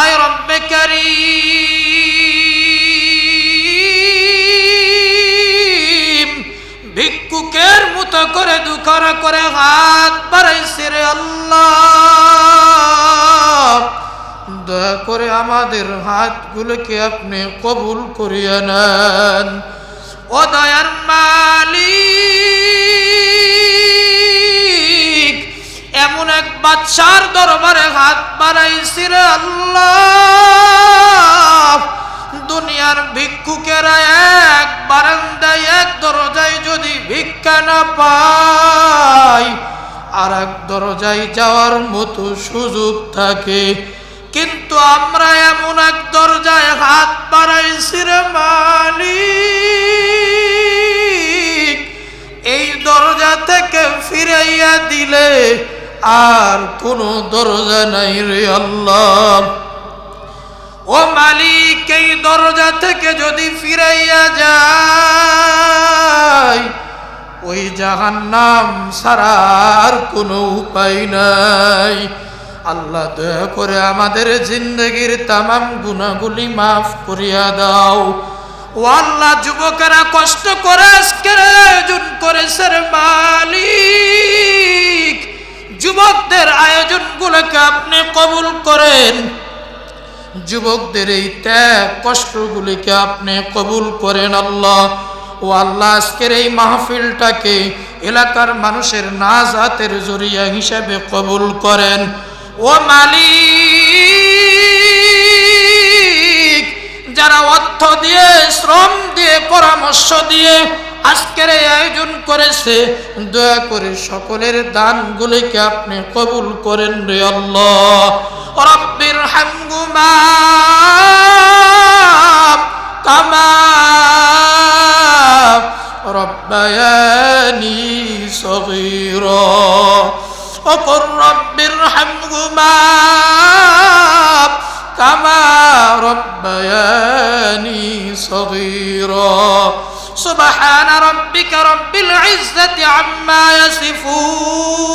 আয় রব্বে করিম। ভিক্ষুকের মতো করে দুঃখর করে হাত বাড়াইছে রে আল্লাহ। দয়া করে আমাদের হাতগুলোকে আপনি কবুল করিয়া নেন। ও দয়ার মালিক। বাচ্চার দরবারে হাত বাড়াইছি রে আল্লাহ। দুনিয়ার ভিক্ষুকেরা এক বারান্দায়, এক দরজায় যদি ভিক্ষা না পায় আর এক দরজায় যাওয়ার মতো সুযোগ থাকে। কিন্তু আমরা এমন এক দরজায় হাত বাড়াইছি রে মালিক, এই দরজা থেকে ফিরাইয়া দিলে আর কোনো দরজা নাই রে আল্লাহ। ও মালিক, এই দরজা থেকে যদি ফিরাইয়া যায়, ওই জাহান নাম সারার কোনো উপায় নাই। আল্লাহ দয়া করে আমাদের জিন্দগির তামাম গুণাগুলি মাফ করিয়া দাও। ও আল্লাহ, যুবকেরা কষ্ট করে আজকের আয়োজন করেছে মালিক। যুবকদের আয়োজন আয়োজনগুলোকে আপনি কবুল করেন। যুবকদের এই ত্যাগ কষ্ট গুলিকে আপনি কবুল করেন আল্লাহ। ও আল্লাহ আজকের এই মাহফিলটাকে এলাকার মানুষের নাজ হাতের জরিয়া হিসাবে কবুল করেন। ও মালিক! যারা অর্থ দিয়ে, শ্রম দিয়ে, পরামর্শ দিয়ে আজকের এই আয়োজন করেছে, দয়া করে সকলের দানগুলিকে আপনি কবুল করেন রে আল্লাহ। রব্বির হামগুমা কামা রব্বায়ানি সগীরা। অপর রব্বির হামগুমা كما ربياني صغيرا. سبحان ربك رب العزة عما يصفون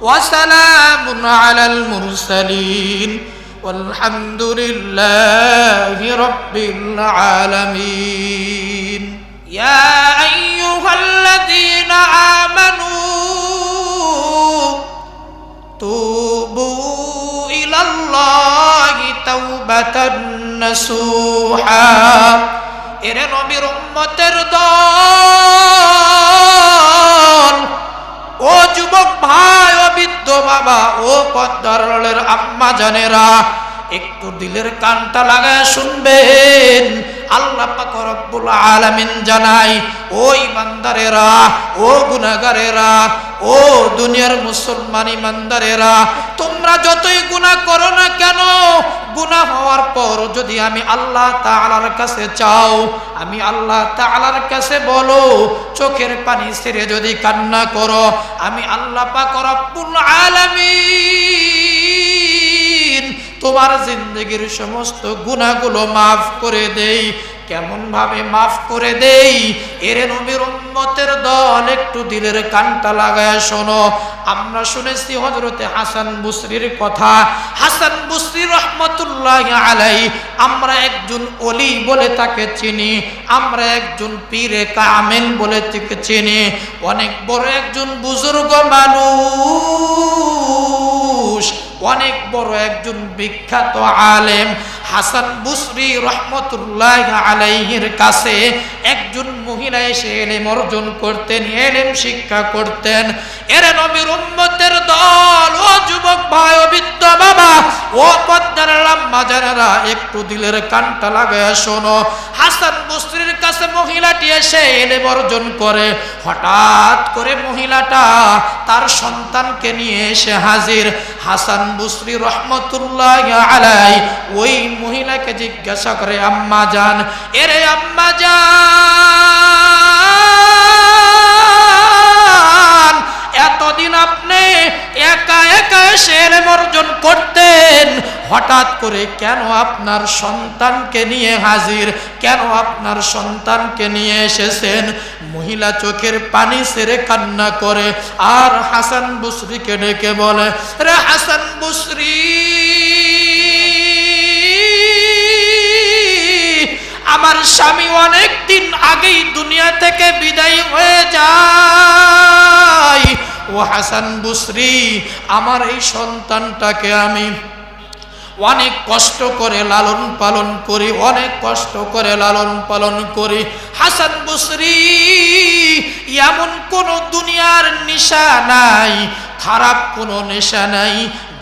وسلام على المرسلين. والحمد لله رب العالمين. يا أيها الذين آمنوا توبوا إلى الله توبة نسوحا এরে নবীর উম্মতের দল ও যুবক ভাই ও বৃদ্ধ বাবা ও পদ্মারের আম্মা জানেরা একটু দিলের কানটা লাগায় শুনবেন আল্লাহ পাক রব্বুল আলামিন জানাই ওই বান্দারেরা ও গুনাহগারেরা ও দুনিয়ার মুসলমান ইমানদারেরা, তোমরা যতই গুনাহ করো না কেন, গুনাহ হওয়ার পর যদি আমি আল্লাহ তাআলার কাছে চাও, আমি আল্লাহ তাআলার কাছে বলো, চোখের পানি ছেড়ে যদি কান্না করো, আমি আল্লাহ পাক রব্বুল আলামিন তোমার জিন্দগির সমস্ত গুনাহগুলো মাফ করে দেই। কেমন ভাবে মাফ করে দেই? এরে নবীর উম্মতের দল, একটু দিলের কানটা লাগায় শোনো। আমরা শুনেছি হজরতে হাসান বুসরির কথা। হাসান বুসরি রহমতুল্লাহ আলাই আমরা একজন অলি বলে তাকে চিনি, আমরা একজন পীরে কামেল বলে তাকে চিনি। অনেক বড় একজন বুজুর্গ মানুষ, অনেক বড় একজন বিখ্যাত আলেম। হাসান বুসরি রহমতুল্লাহ আলাইহির কাছে একজন মহিলা এসে এলেম অর্জন করতেন, এলেম শিক্ষা করতেন। এর নবীর উম্মতের দল, ও যুবক ভাই, ও বৃদ্ধ বাবা, ও পদ্মার লাম্মা জানারা, একটু দিলের কানটা লাগায় শোনো। হাসান বুসরির কাছে মহিলাটি এসে এলেম অর্জন করে। হঠাৎ করে মহিলাটা তার সন্তানকে নিয়ে এসে হাজির। হাসান বুসরি রহমতুল্লাহ আলাই ওই মহিলাকে জিজ্ঞাসা করে, আম্মা যান এরে আম্মা যান এতদিন আপনি একা একা এসে এলেম অর্জন করতেন, হঠাৎ করে কেন আপনার সন্তানকে নিয়ে হাজির? কেন আপনার সন্তানকে নিয়ে এসেছেন? মহিলা চোখের পানি সেরে কান্না করে। আর হাসান বুশ্রীকে ডেকে বলে, রে হাসান বুসরি, আমার স্বামী অনেক দিন আগেই দুনিয়া থেকে বিদায় হয়ে যায়। ও হাসান বুসরি, আমার এই সন্তানটাকে আমি অনেক কষ্ট করে লালন পালন করি, অনেক কষ্ট করে লালন পালন করি। হাসান বুসরি, এমন কোন দুনিয়ার নেশা নাই, খারাপ কোনো নেশা নাই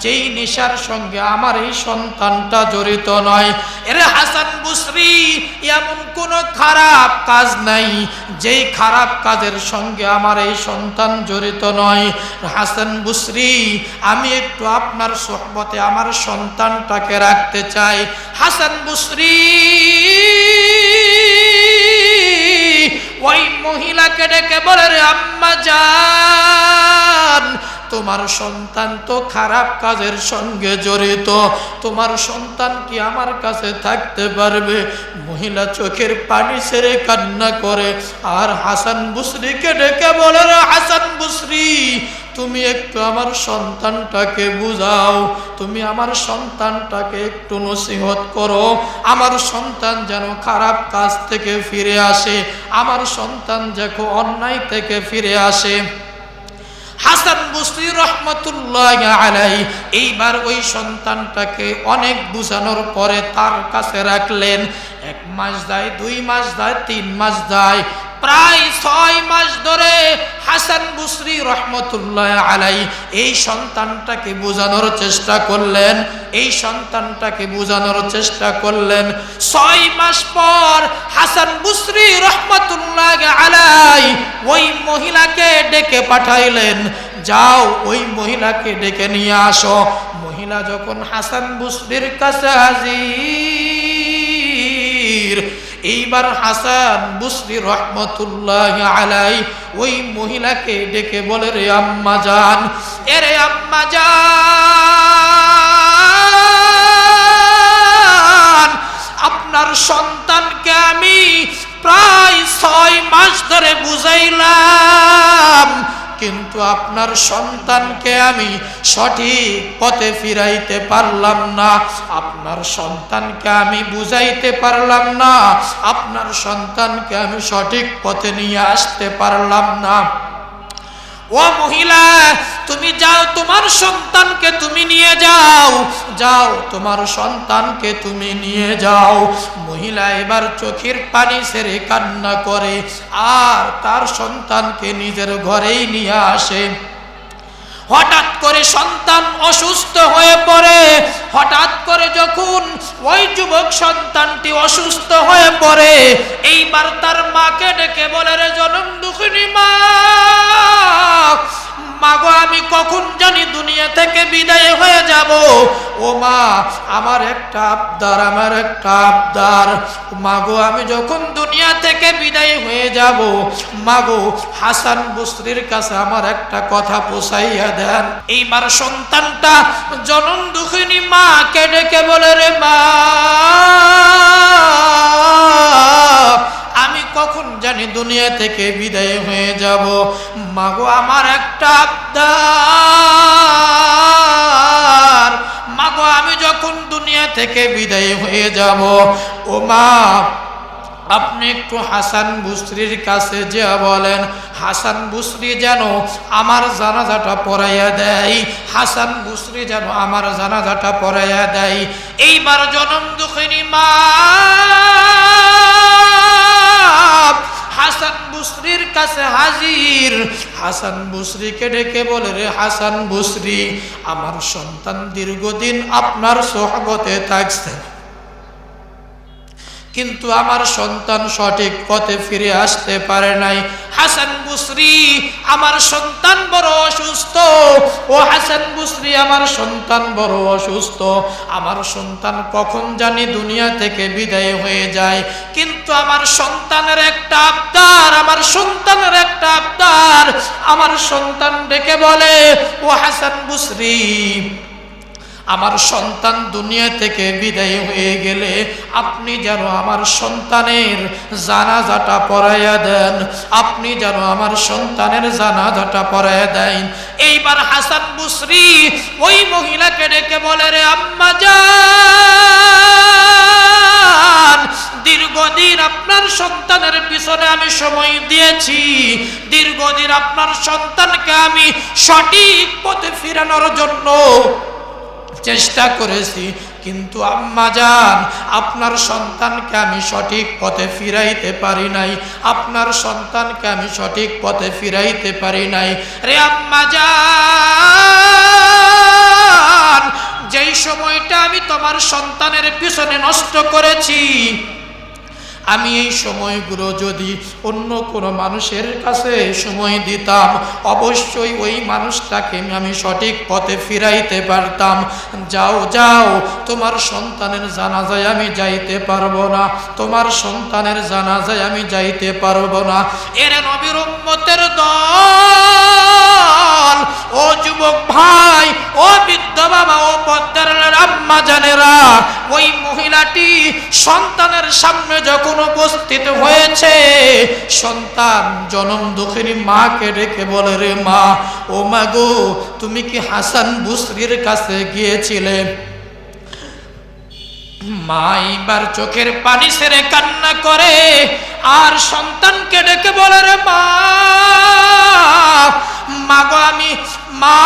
যেই নেশার সঙ্গে আমার এই সন্তানটা জড়িত নয়, এরে হাসান বুসরি এমন কোনো খারাপ কাজ নাই, যেই খারাপ কাজের সঙ্গে আমার এই সন্তান জড়িত নয়। হাসান বুসরি, আমি একটু আপনার সোহবতে আমার সন্তানটাকে রাখতে চাই। হাসান বুসরি, ওই মহিলাকে ডেকে বলে, রে আম্মা যান তোমার সন্তান তো খারাপ কাজের সঙ্গে জড়িত। তোমার সন্তান কি আমার কাছে থাকতে পারবে? মহিলা চোখের পানি ছেড়ে কান্না করে, আর হাসান বুসরিকে ডেকে বলে হাসান বুসরি, তুমি একটু আমার সন্তানটাকে বুঝাও। তুমি আমার সন্তানটাকে একটু নসিহত করো। আমার সন্তান যেন খারাপ কাজ থেকে ফিরে আসে। আমার সন্তান দেখো অন্যায় থেকে ফিরে আসে। হাসান বুসরি রহমতুল্লাহ আলাই এইবার ওই সন্তানটাকে অনেক বুঝানোর পরে তার কাছে রাখলেন। এক মাস যায়, দুই মাস যায়, তিন মাস যায়, প্রায় ছয় মাস ধরে হাসান বুসরি রহমতুল্লাহ আলাই এই সন্তানটাকে বোঝানোর চেষ্টা করলেন, এই সন্তানটাকে বোঝানোর চেষ্টা করলেন। ছয় মাস পর হাসান বুসরি রহমতুল্লাহ আলাই ওই মহিলাকে ডেকে পাঠাইলেন। যাও, ওই মহিলাকে ডেকে নিয়ে আসো। মহিলা যখন হাসান বুসরির কাছে হাজির, এইবার হাসান বুসরি রহমতুল্লাহ আলাই ওই মহিলাকে ডেকে বলে, রে আম্মা যান এরে আম্মা যান আপনার সন্তানকে আমি বুঝাইলাম, কিন্তু আপনার সন্তানকে আমি সঠিক পথে ফিরাইতে পারলাম না। আপনার সন্তানকে আমি বুঝাইতে পারলাম না। আপনার সন্তানকে আমি সঠিক পথে নিয়ে আসতে পারলাম না। ও মহিলা, তুমি যাও, তোমার সন্তানকে তুমি নিয়ে যাও। যাও, তোমার সন্তানকে তুমি নিয়ে যাও। মহিলা এবার চোখের পানি সেরে কান্না করে, আর তার সন্তানকে নিজের ঘরেই নিয়ে আসে। হঠাৎ করে সন্তান অসুস্থ হয়ে পড়ে। হঠাৎ করে যখন ওই যুবক সন্তানটি অসুস্থ হয়ে পড়ে, এইবার তার মাকে ডেকে বলে, রে জনম দুঃখিনী মা মাগো, আমি কখন জানি দুনিয়া থেকে বিদায় হয়ে যাব? ও মা, আমার একটা আবদার, আমার একটা আবদার। মাগো, আমি যখন দুনিয়া থেকে বিদায় হয়ে যাব, মাগো, হাসান বুসরির কাছে আমার একটা কথা পোষাইয়া দেন। এইবার সন্তানটা জনম দুঃখিনী মাকে ডেকে বলে, রে মা কখন জানি দুনিয়া থেকে বিদায় হয়ে যাব। মাগো, আমার একটা আবদার। মাগো, আমি যখন দুনিয়া থেকে বিদায় হয়ে যাব, ও মা, আপনি একটু হাসান বুসরির কাছে যে বলেন, হাসান বুসরি যেন আমার জানাজাটা পড়াইয়া দেয়, হাসান বুসরি যেন আমার জানাজাটা পড়াইয়া দেয়। এইবার জনম দুঃখিনী মা। হাসান বুসরির কাছে হাজির। হাসান বুসরিকে ডেকে বলে, রে হাসান বুসরি, আমার সন্তান দীর্ঘদিন আপনার সোহবতে থাকছে। কিন্তু আমার সন্তান সঠিক পথে ফিরে আসতে পারে নাই। হাসান বুসরি আমার সন্তান বড় অসুস্থ। ও হাসান বুসরি আমার সন্তান বড় অসুস্থ। আমার সন্তান কখন জানি দুনিয়া থেকে বিদায় হয়ে যায়। কিন্তু আমার সন্তানের একটা আবদার, আমার সন্তানের একটা আবদার। আমার সন্তান ডেকে বলে, ও হাসান বুসরি আমার সন্তান দুনিয়া থেকে বিদায় হয়ে গেলে আপনি যেন আমার সন্তানের জানাজাটা পড়াইয়া দেন, আপনি যেন আমার সন্তানের জানাজাটা পড়াইয়া দেন। এইবার হাসান বুসরি ওই মহিলাকে ডেকে বলে, রে আম্মা দীর্ঘদিন আপনার সন্তানের পিছনে আমি সময় দিয়েছি। দীর্ঘদিন আপনার সন্তানকে আমি সঠিক পথে ফিরানোর জন্য চেষ্টা করেছি, কিন্তু আম্মা যান আপনার সন্তানকে আমি সঠিক পথে ফিরাইতে পারি নাই। আপনার সন্তানকে আমি সঠিক পথে ফিরাইতে পারি নাই। রে আম্মা যান যেই সময়টা আমি তোমার সন্তানের পিছনে নষ্ট করেছি আমি এই সময়গুলো যদি অন্য কোনো মানুষের কাছে সময় দিতাম, অবশ্যই ওই মানুষটাকে আমি সঠিক পথে ফিরাইতে পারতাম। যাও যাও, তোমার সন্তানের জানাজায় আমি যাইতে পারব না, তোমার সন্তানের জানাজায় আমি যাইতে পারব না। এর নবীর উম্মতের দল, ও যুবক ভাই, ও বৃদ্ধ বাবা, ও পদ্মার আম্মা জানেরা, ওই মহিলাটি সন্তানের সামনে যখন উপস্থিত হয়েছে। সন্তান জনম দুঃখিনী মাকে রেখে বলে, রে মা, ও মা গো, তুমি কি হাসান বুসরির কাছে গিয়েছিলে? মা এইবার চোখের পানি সেরে কান্না করে, আর সন্তানকে ডেকে বলে, রে মা মা গো, আমি মা,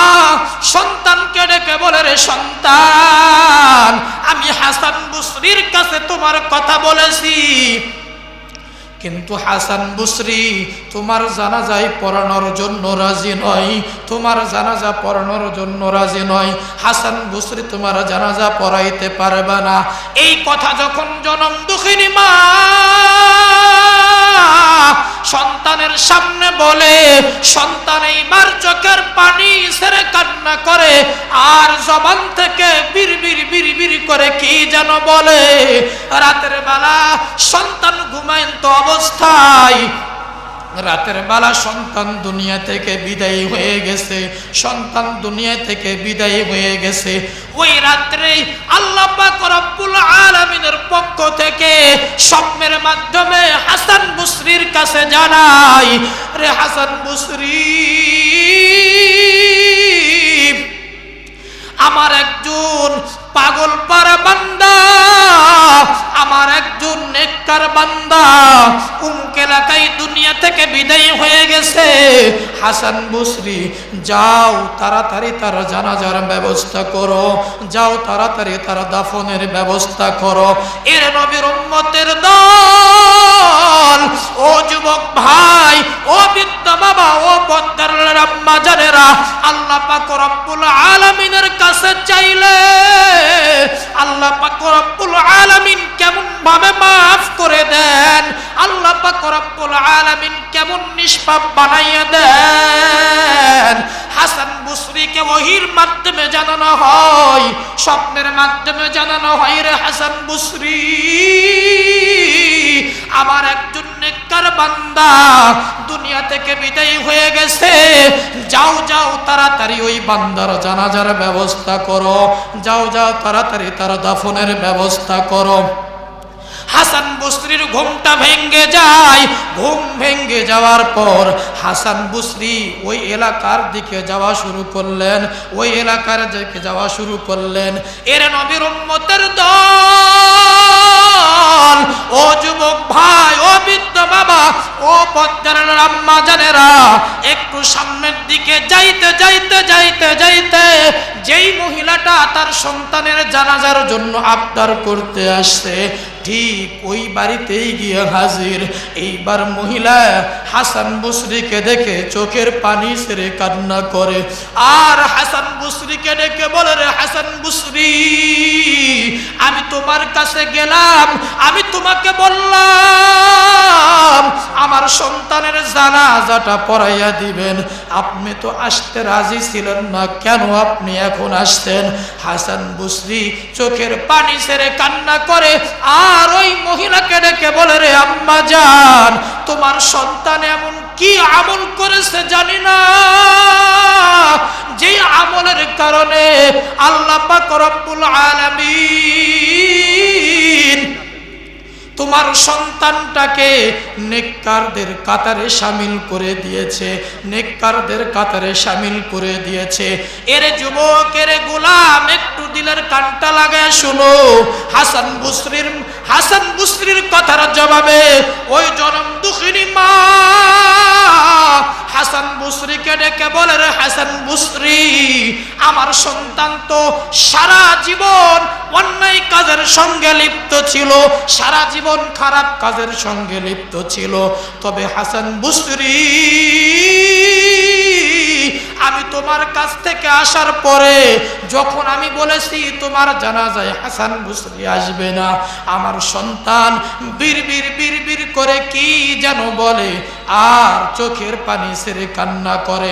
সন্তানকে ডেকে বলে, রে সন্তান, আমি হাসান বুসরির কাছে তোমার কথা বলেছি। কিন্তু হাসান বুসরি তোমার জানাজায় পড়ানোর জন্য রাজি নয়, তোমার জানাজা পড়ানোর জন্য রাজি নয়। হাসান বুসরি তোমার জানাজা পড়াইতে পারবে না। এই কথা যখন জনম দুঃখিনী মা সন্তানের সামনে বলে, সন্তান এইবার চোখের পানি সেরে কান্না করে, আর জবান থেকে বির বির বির বির করে কি যেন বলে। রাতের বেলা সন্তান ঘুমায়ন্ত অবস্থায় রাতের বেলা সন্তান দুনিয়া থেকে বিদায়ী হয়ে গেছে, সন্তান দুনিয়া থেকে বিদায়ী হয়ে গেছে। ওই রাত্রে আল্লাহ রব্বুল আলামিনের পক্ষ থেকে স্বপ্নের মাধ্যমে হাসান বুসরির কাছে জানাই রে হাসান বুসরি, আমার একজন পাগল পারা বান্দা, আমার একজন নেককার বান্দা। উমকে এলাকায় দুনিয়া থেকে বিদায় হয়ে গেছে। হাসান বুসরি, যাও তাড়াতাড়ি তার জানাজার ব্যবস্থা করো, যাও তাড়াতাড়ি তার দাফনের ব্যবস্থা করো। এর নবীর উম্মতের দল ও যুবক ভাই, ও বৃদ্ধ বাবা, ও পদ্মার আম্মা জানেরা, আল্লাহ পাক রব্বুল আলামিনের কাছে চাইলে, আল্লাহ পাক রব্বুল আলামিন কেমন ভাবে মাফ করে দেন, আল্লাহ পাক রব্বুল আলামিন কেমন নিষ্পাপ বানাইয়া দেন। হাসান বুসরিকে ওহির মাধ্যমে জানানো হয়, স্বপ্নের মাধ্যমে জানানো হয় রে হাসান বুসরি। আমার একজন নেককার বান্দা দুনিয়া থেকে বিদায়ী হয়ে গেছে। যাও যাও তাড়াতাড়ি ওই বান্দার জানাজার ব্যবস্থা করো। যাও যাও তাড়াতাড়ি তার দাফনের ব্যবস্থা করো। হাসান বসরির ঘুমটা ভেঙ্গে যায়। ঘুম ভেঙ্গে যাওয়ার পর হাসান বসরি ওই এলাকার দিকে যাওয়া শুরু করলেন। ওই এলাকার দিকে যাওয়া শুরু করলেন। এর নবীর উম্মতের দল ও যুবক ভাই, ও বৃদ্ধ বাবা, ও পদ্মার আম্মা জানেরা, একটু সামনের দিকে যাইতে যাইতে যাইতে যাইতে, যেই মহিলাটা তার সন্তানের জানাজার জন্য আবদার করতে আসছে, ঠিক ওই বাড়িতেই গিয়ে হাজির। এইবার মহিলা হাসান বুসরিকে দেখে চোখের পানি সেরে কান্না করে। আর হাসান তোমার কাছে গেলাম, আমি তোমাকে বললাম, আমার সন্তানের জানাজাটা পড়াইয়া দিবেন। আপনি তো আসতে রাজি ছিলেন না, কেন আপনি এখন আসছেন? হাসান বুসরি চোখের পানি ছেড়ে কান্না করে, আর ওই মহিলাকে ডেকে বলে রে আম্মা যান তোমার সন্তান এমন কি আমল করেছে জানি না। যে আমলের কারণে আল্লাহ পাক রব্বুল আলামিন তোমার সন্তানটাকে নেককারদের কাতারে সামিল করে দিয়েছে, নেককারদের কাতারে সামিল করে দিয়েছে। এর যুবক এর গোলাম একটু দিলের কানটা লাগায় শুনো। হাসান বুসরির হাসান বুসরির কথার জবাবে ওই জনম দুঃখিনী মা হাসান বুসরিকে ডেকে বলে, রে হাসান বুসরি আমার সন্তান তো সারা জীবন অন্যায় কাজের সঙ্গে লিপ্ত ছিল, সারা জীবন খারাপ কাজের সঙ্গে লিপ্ত ছিল। তবে হাসান বুসরি, আমি তোমার কাছ থেকে আসার পরে যখন আমি বলেছি, তোমার জানা যায় হাসান বুসরি আসবে না। আমার সন্তান বীর বীর বীর বীর করে কি যেন বলে, আর চোখের পানি সেরে কান্না করে।